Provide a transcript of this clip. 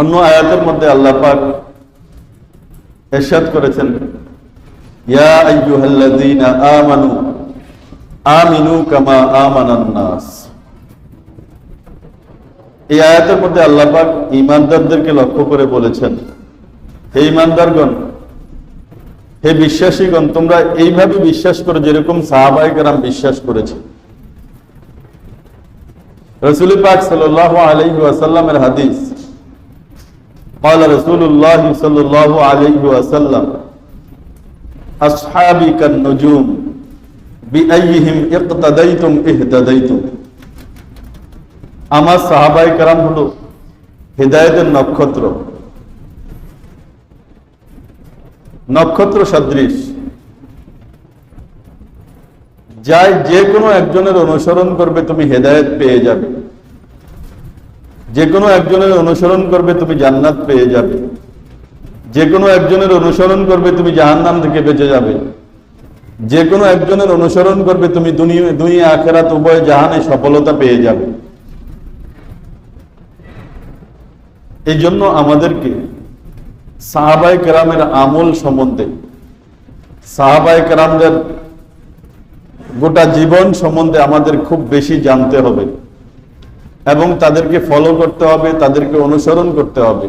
অন্য আয়াতের মধ্যে আল্লাহ পাক এরশাদ করেছেন, ইয়া আইয়ুহাল্লাযীনা আমানু আমিনু কামা আমানান নাস এই আয়াতের মধ্যে আল্লাহ পাক লক্ষ্য করে বলেছেন, হে ঈমানদারগণ, হে বিশ্বাসীগণ, তোমরা এইভাবে বিশ্বাস করো যেরকম সাহাবাই কেরাম বিশ্বাস করেছে। রসুল পাক সাল্লাহ আলাইহি ওয়াসাল্লামের হাদিস قال رسول الله صلى الله عليه وسلم أصحابي كالنجوم بأيهم اقتديتم اهتديتم আমার সাহাবাই কারাম হলো হৃদায়তের নক্ষত্র নক্ষত্র সদৃশ যাই যে কোনো একজনের অনুসরণ করবে তুমি হেদায়েত পেয়ে যাবে যে কোনো একজনের অনুসরণ করবে তুমি জান্নাত পেয়ে যাবে। যে কোনো একজনের অনুসরণ করবে তুমি জাহান্নাম থেকে বেঁচে যাবে। যে কোনো একজনের অনুসরণ করবে তুমি দুনিয়া আখেরাত, উভয় জাহানে সফলতা পেয়ে যাবে। এই জন্য আমাদেরকে সাহাবাই কেরামের আমল সম্বন্ধে সাহাবাই কেরামদের গোটা জীবন সম্বন্ধে আমাদের খুব বেশি জানতে হবে। এবং তাদেরকে ফলো করতে হবে তাদেরকে অনুসরণ করতে হবে।